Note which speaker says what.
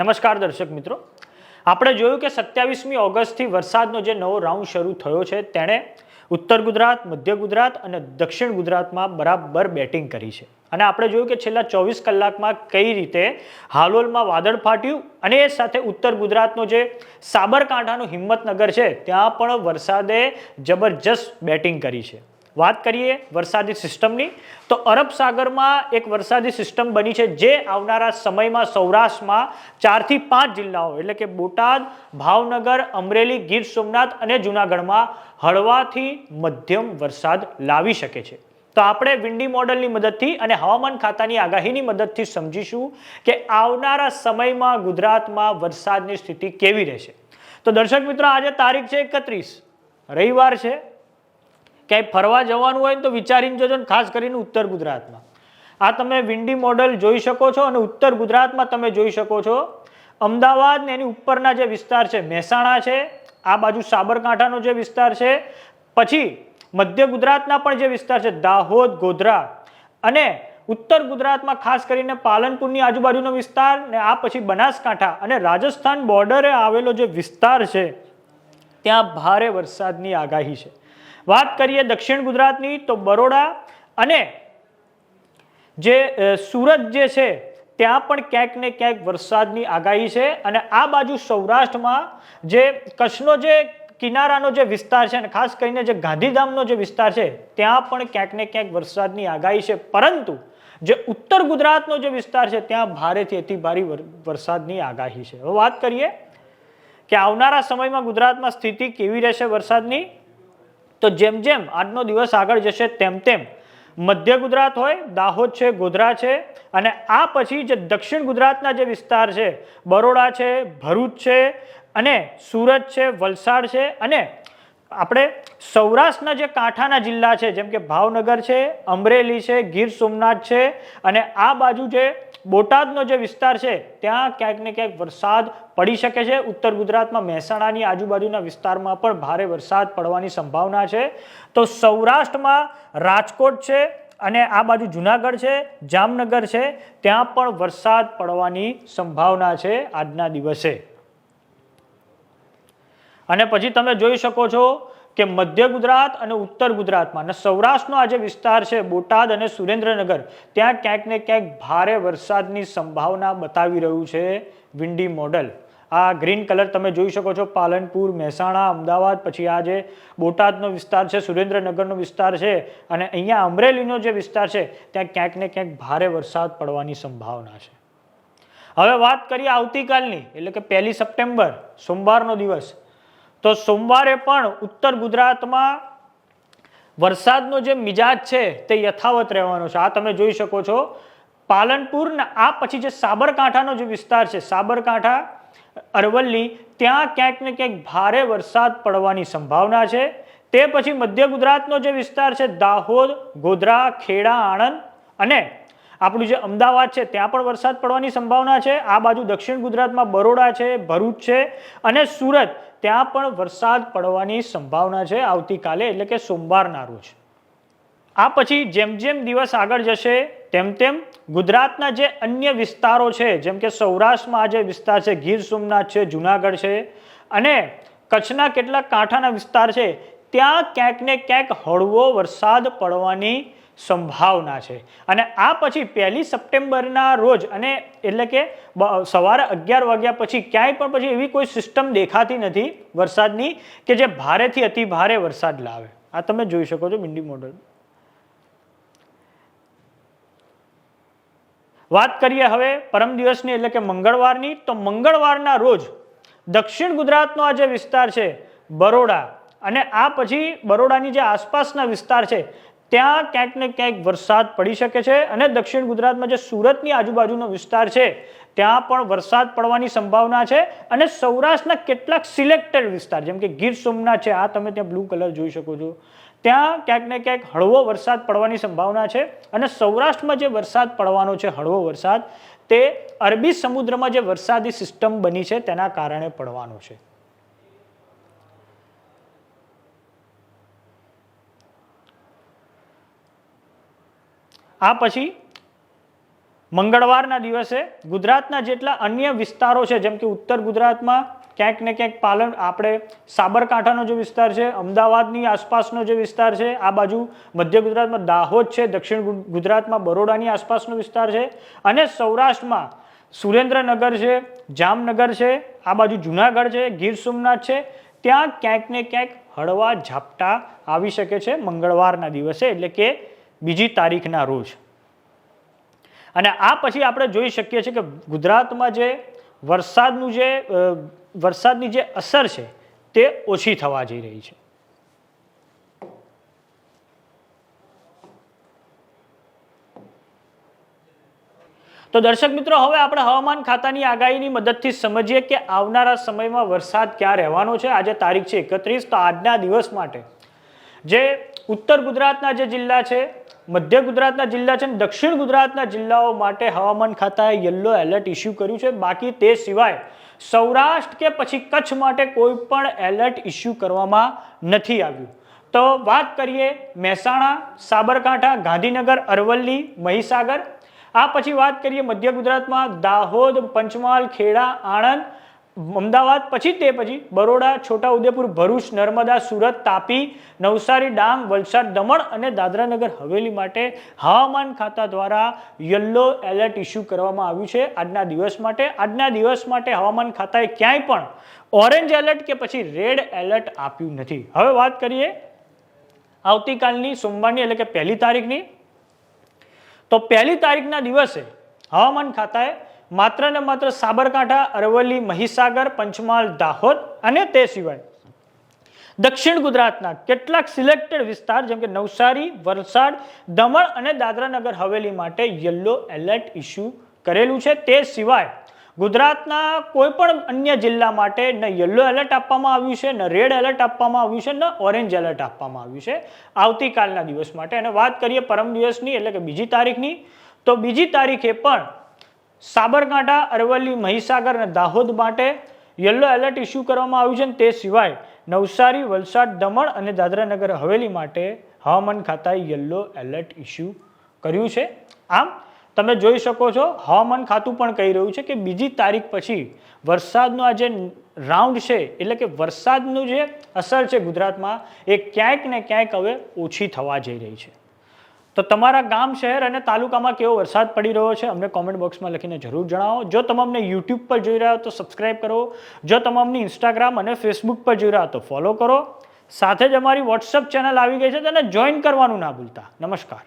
Speaker 1: નમસ્કાર દર્શક મિત્રો. આપણે જોયું કે સત્યાવીસમી ઓગસ્ટથી વરસાદનો જે નવો રાઉન્ડ શરૂ થયો છે, તેણે ઉત્તર ગુજરાત, મધ્ય ગુજરાત અને દક્ષિણ ગુજરાતમાં બરાબર બેટિંગ કરી છે. અને આપણે જોયું કે છેલ્લા ચોવીસ કલાકમાં કઈ રીતે હાલોલમાં વાદળ ફાટ્યું અને એ સાથે ઉત્તર ગુજરાતનો જે સાબરકાંઠાનું હિંમતનગર છે, ત્યાં પણ વરસાદે જબરજસ્ત બેટિંગ કરી છે. વાત કરીએ વરસાદી સિસ્ટમની, તો અરબ સાગરમાં એક વરસાદી સિસ્ટમ બની છે જે આવનારા સમયમાં સૌરાષ્ટ્રમાં ચારથી પાંચ જિલ્લાઓ, એટલે કે બોટાદ, ભાવનગર, અમરેલી, ગીર સોમનાથ અને જૂનાગઢમાં હળવાથી મધ્યમ વરસાદ લાવી શકે છે. તો આપણે વિન્ડી મોડલની મદદથી અને હવામાન ખાતાની આગાહીની મદદથી સમજીશું કે આવનારા સમયમાં ગુજરાતમાં વરસાદની સ્થિતિ કેવી રહેશે. તો દર્શક મિત્રો, આજે તારીખ છે એકત્રીસ. રવિવાર છે. ક્યાંય ફરવા જવાનું હોય ને તો વિચારીને જોજો ને ખાસ કરીને ઉત્તર ગુજરાતમાં. આ તમે વિન્ડી મોડલ જોઈ શકો છો અને ઉત્તર ગુજરાતમાં તમે જોઈ શકો છો. અમદાવાદ ને એની ઉપરના જે વિસ્તાર છે, મહેસાણા છે, આ બાજુ સાબરકાંઠાનો જે વિસ્તાર છે, પછી મધ્ય ગુજરાતના પણ જે વિસ્તાર છે, દાહોદ, ગોધરા અને ઉત્તર ગુજરાતમાં ખાસ કરીને પાલનપુરની આજુબાજુનો વિસ્તાર ને આ પછી બનાસકાંઠા અને રાજસ્થાન બોર્ડરે આવેલો જે વિસ્તાર છે, ત્યાં ભારે વરસાદની આગાહી છે. વાત કરીએ દક્ષિણ ગુજરાતની, તો બરોડા અને જે સુરત જે છે, ત્યાં પણ ક્યાંક ને ક્યાંક વરસાદની આગાહી છે અને આ બાજુ સૌરાષ્ટ્રમાં જે કચ્છનો જે કિનારાનો જે વિસ્તાર છે અને ખાસ કરીને જે ગાંધીધામનો જે વિસ્તાર છે, ત્યાં પણ ક્યાંક ને ક્યાંક વરસાદની આગાહી છે. પરંતુ જે ઉત્તર ગુજરાતનો જે વિસ્તાર છે, ત્યાં ભારેથી અતિ ભારે વરસાદની આગાહી છે. હવે વાત કરીએ કે આવનારા સમયમાં ગુજરાતમાં સ્થિતિ કેવી રહેશે વરસાદની? તો જેમ જેમ આજનો દિવસ આગળ જશે, તેમ તેમ મધ્ય ગુજરાત હોય, દાહોદ છે, ગોધરા છે, અને આ પછી જે દક્ષિણ ગુજરાતના જે વિસ્તાર છે, બરોડા છે, ભરૂચ છે, અને સુરત છે, વલસાડ છે, અને આપણે સૌરાષ્ટ્રના જે કાંઠાના જિલ્લા છે, જેમ કે ભાવનગર છે, અમરેલી છે, ગીર સોમનાથ છે અને આ બાજુ જે બોટાદનો જે વિસ્તાર છે, ત્યાં ક્યાંક ને ક્યાંક વરસાદ પડી શકે છે. ઉત્તર ગુજરાતમાં મહેસાણાની આજુબાજુના વિસ્તારમાં પણ ભારે વરસાદ પડવાની સંભાવના છે. તો સૌરાષ્ટ્રમાં રાજકોટ છે અને આ બાજુ જુનાગઢ છે, જામનગર છે, ત્યાં પણ વરસાદ પડવાની સંભાવના છે આજના દિવસે. અને પછી તમે જોઈ શકો છો કે મધ્ય ગુજરાત અને ઉત્તર ગુજરાતમાં અને સૌરાષ્ટ્રનો આ જે વિસ્તાર છે, બોટાદ અને સુરેન્દ્રનગર, ત્યાં ક્યાંક ને ક્યાંક ભારે વરસાદની સંભાવના બતાવી રહ્યું છે વિન્ડી મોડલ. આ ગ્રીન કલર તમે જોઈ શકો છો, પાલનપુર, મહેસાણા, અમદાવાદ, પછી આ જે બોટાદનો વિસ્તાર છે, સુરેન્દ્રનગરનો વિસ્તાર છે, અને અહીંયા અમરેલીનો જે વિસ્તાર છે, ત્યાં ક્યાંક ને ક્યાંક ભારે વરસાદ પડવાની સંભાવના છે. હવે વાત કરીએ આવતીકાલની, એટલે કે પહેલી સપ્ટેમ્બર, સોમવારનો દિવસ. તો સોમવારે પણ ઉત્તર ગુજરાતમાં વરસાદનો જે મિજાજ છે તે યથાવત રહેવાનો છે. આ તમે જોઈ શકો છો. પાલનપુર ને આ પછી જે સાબરકાંઠાનો જે વિસ્તાર છે, સાબરકાંઠા, અરવલ્લી, ત્યાં ક્યાંક ને ક્યાંક ભારે વરસાદ પડવાની સંભાવના છે. તે પછી મધ્ય ગુજરાતનો જે વિસ્તાર છે, દાહોદ, ગોધરા, ખેડા, આણંદ અને આપણું જે અમદાવાદ છે, ત્યાં પણ વરસાદ પડવાની સંભાવના છે. આ બાજુ દક્ષિણ ગુજરાતમાં બરોડા છે, ભરૂચ છે અને સુરત, ત્યાં પણ વરસાદ પડવાની સંભાવના છે આવતીકાલે, એટલે કે સોમવારના રોજ આ પછી જેમ જેમ દિવસ આગળ જશે, તેમ તેમ ગુજરાતના જે અન્ય વિસ્તારો છે, જેમ કે સૌરાષ્ટ્રમાં આ જે વિસ્તાર છે, ગીર સોમનાથ છે, જુનાગઢ છે અને કચ્છના કેટલાક કાંઠાના વિસ્તાર છે, ત્યાં ક્યાંક ને ક્યાંક હળવો વરસાદ પડવાની સંભાવના છે. અને આ પછી પહેલી સપ્ટેમ્બરના રોજ અને એટલે કે સવારે અગિયાર વાગ્યા પછી ક્યાંય પણ પછી એવી કોઈ સિસ્ટમ દેખાતી નથી વરસાદની કે જે ભારેથી અતિ ભારે વરસાદ લાવે. આ તમે જોઈ શકો છો મિન્ડી મોડલ. વાત કરીએ હવે પરમ દિવસની એટલે કે મંગળવારની, તો મંગળવારના રોજ દક્ષિણ ગુજરાતનો આ જે વિસ્તાર છે, બરોડા અને આ પછી બરોડાની જે આસપાસના વિસ્તાર છે ત્યાં ક્યાંક ને ક્યાંક વરસાદ પડી શકે છે અને દક્ષિણ ગુજરાતમાં જે સુરતની આજુબાજુનો વિસ્તાર છે, ત્યાં પણ વરસાદ પડવાની સંભાવના છે અને સૌરાષ્ટ્રના કેટલાક સિલેક્ટેડ વિસ્તાર, જેમ કે ગીર સોમનાથ છે, આ તમે ત્યાં બ્લુ કલર જોઈ શકો છો. ત્યાં ક્યાંક ને ક્યાંક હળવો વરસાદ પડવાની સંભાવના છે અને સૌરાષ્ટ્રમાં જે વરસાદ પડવાનો છે, હળવો વરસાદ, તે અરબી સમુદ્રમાં જે વરસાદી સિસ્ટમ બની છે, તેના કારણે પડવાનો છે. આ પછી મંગળવારના દિવસે ગુજરાતના જેટલા અન્ય વિસ્તારો છે, જેમ કે ઉત્તર ગુજરાતમાં ક્યાંક ને ક્યાંક પાલન, આપણે સાબરકાંઠાનો જે વિસ્તાર છે, અમદાવાદની આસપાસનો જે વિસ્તાર છે, આ બાજુ મધ્ય ગુજરાતમાં દાહોદ છે, દક્ષિણ ગુજરાતમાં બરોડાની આસપાસનો વિસ્તાર છે અને સૌરાષ્ટ્રમાં સુરેન્દ્રનગર છે, જામનગર છે, આ બાજુ જુનાગઢ છે, ગીર સોમનાથ છે, ત્યાં ક્યાંક ને ક્યાંક હળવા ઝાપટા આવી શકે છે મંગળવારના દિવસે, એટલે કે બીજી તારીખના રોજ. અને આ પછી આપણે જોઈ શકીએ છીએ કે ગુજરાતમાં જે વરસાદનું જે વરસાદની જે અસર છે તે ઓછી થવા જઈ રહી છે. તો દર્શક મિત્રો, હવે આપણે હવામાન ખાતાની આગાહીની મદદથી સમજીએ કે આવનારા સમયમાં વરસાદ ક્યાં રહેવાનો છે. આજે તારીખ છે એકત્રીસ, તો આજના દિવસ માટે જે ઉત્તર ગુજરાતના જે જિલ્લા છે મધ્ય ગુજરાતના જિલ્લા છે દક્ષિણ ગુજરાતના જિલ્લાઓ માટે હવામાન ખાતાએ યલો એલર્ટ ઇસ્યુ કર્યું છે. બાકી તે સિવાય સૌરાષ્ટ્ર કે પછી કચ્છ માટે કોઈ પણ એલર્ટ ઇસ્યુ કરવામાં નથી આવ્યું. તો વાત કરીએ મહેસાણા, સાબરકાંઠા, ગાંધીનગર, અરવલ્લી, મહીસાગર. આ પછી વાત કરીએ મધ્ય ગુજરાતમાં દાહોદ, પંચમહાલ, ખેડા, આણંદ અમદાવાદ, પછી તે પછી બરોડા, છોટાઉદેપુર, ભરૂચ, નર્મદા, સુરત, તાપી, નવસારી, ડાંગ, વલસાડ, દમણ અને દાદરાનગર હવેલી માટે હવામાન ખાતા દ્વારા યલો એલર્ટ ઇસ્યુ કરવામાં આવ્યું છે. આજના દિવસ માટે, આજના દિવસ માટે હવામાન ખાતાએ ક્યાંય પણ ઓરેન્જ એલર્ટ કે પછી રેડ એલર્ટ આપ્યું નથી. હવે વાત કરીએ આવતીકાલની સોમવારની, એટલે કે પહેલી તારીખની. તો પહેલી તારીખના દિવસે હવામાન ખાતાએ માત્ર ને માત્ર સાબરકાંઠા, અરવલ્લી, મહીસાગર, પંચમહાલ, દાહોદ અને તે સિવાય દક્ષિણ ગુજરાતના કેટલાક સિલેક્ટેડ વિસ્તાર જેમ કે નવસારી, વલસાડ, દમણ અને દાદરાનગર હવેલી માટે યલો એલર્ટ ઇસ્યુ કરેલું છે. તે સિવાય ગુજરાતના કોઈ પણ અન્ય જિલ્લા માટે ન યલો એલર્ટ આપવામાં આવ્યું છે, ન રેડ એલર્ટ આપવામાં આવ્યું છે, ન ઓરેન્જ એલર્ટ આપવામાં આવ્યું છે. આવતીકાલના દિવસ માટે અને વાત કરીએ પરમ દિવસની એટલે કે બીજી તારીખની, તો બીજી તારીખે પણ સાબરકાંઠા, અરવલ્લી, મહીસાગર અને દાહોદ માટે યલો એલર્ટ ઇસ્યુ કરવામાં આવ્યું છે તે સિવાય નવસારી, વલસાડ, દમણ અને દાદરાનગર હવેલી માટે હવામાન ખાતાએ યલો એલર્ટ ઇસ્યુ કર્યું છે. આમ, તમે જોઈ શકો છો, હવામાન ખાતું પણ કહી રહ્યું છે કે બીજી તારીખ પછી વરસાદનો આ જે રાઉન્ડ છે, એટલે કે વરસાદનું જે અસર છે ગુજરાતમાં, એ ક્યાંક ને ક્યાંક હવે ઓછી થવા જઈ રહી છે. તો તમારા ગામ, શહેર અને તાલુકામાં કેવો વરસાદ પડી રહ્યો છે અમને કોમેન્ટ બોક્સમાં લખીને જરૂર જણાવો. જો તમે અમને યુટ્યુબ પર જોઈ રહ્યા તો સબસ્ક્રાઇબ કરો. જો તમે અમને ઇન્સ્ટાગ્રામ અને ફેસબુક પર જોઈ રહ્યા તો ફોલો કરો. સાથે જ અમારી વોટ્સઅપ ચેનલ આવી ગઈ છે તેને જોઈન કરવાનું ના ભૂલતા. નમસ્કાર.